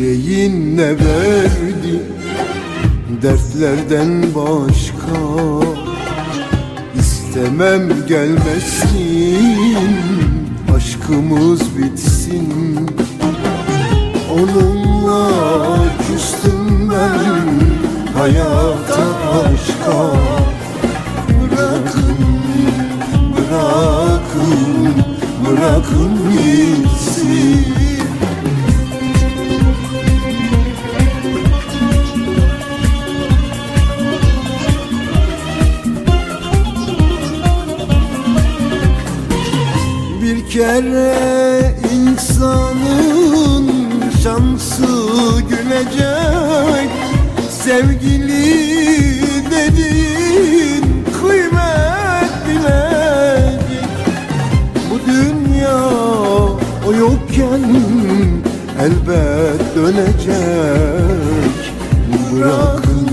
ne verdi? Dertlerden başka İstemem gelmesin Aşkımız bitsin. Onunla küstüm ben Hayata başka. Bırakın, bırakın, bırakın gitsin kere insanın şansı gülecek. Sevgili dediğin kıymet bilecek. Bu dünya o yokken elbet dönecek. Bırakın,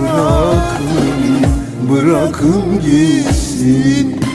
bırakın, bırakın gitsin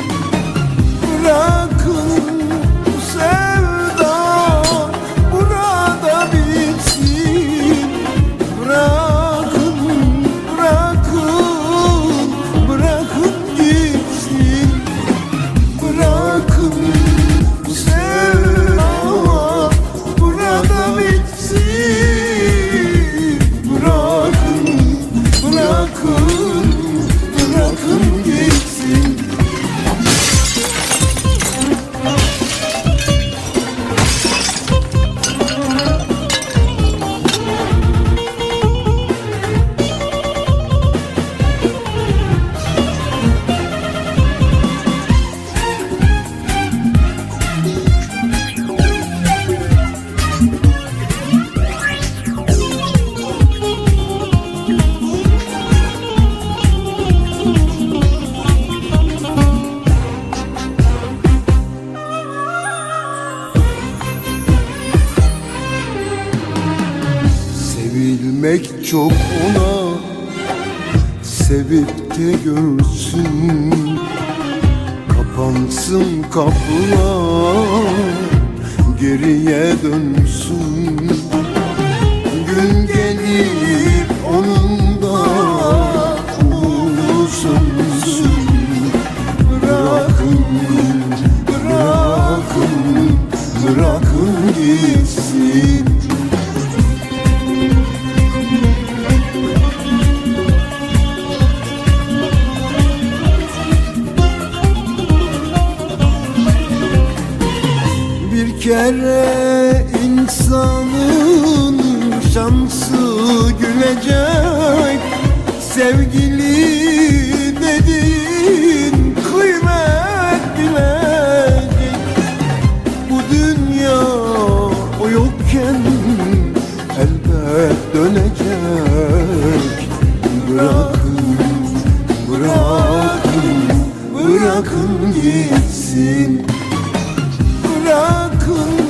Sevilmek çok ona Sevip de görsün. Kapansın kapılar Geriye dönsün. Gün gelip onun da sönsün Bırakın, bırakın, bırakın gitsin kere insanın şansı gülecek. Sevgili dediğin kıymet bilecek. Bu dünya o yokken elbet dönecek. Bırakın, bırakın, bırakın gitsin. Bırakın cool.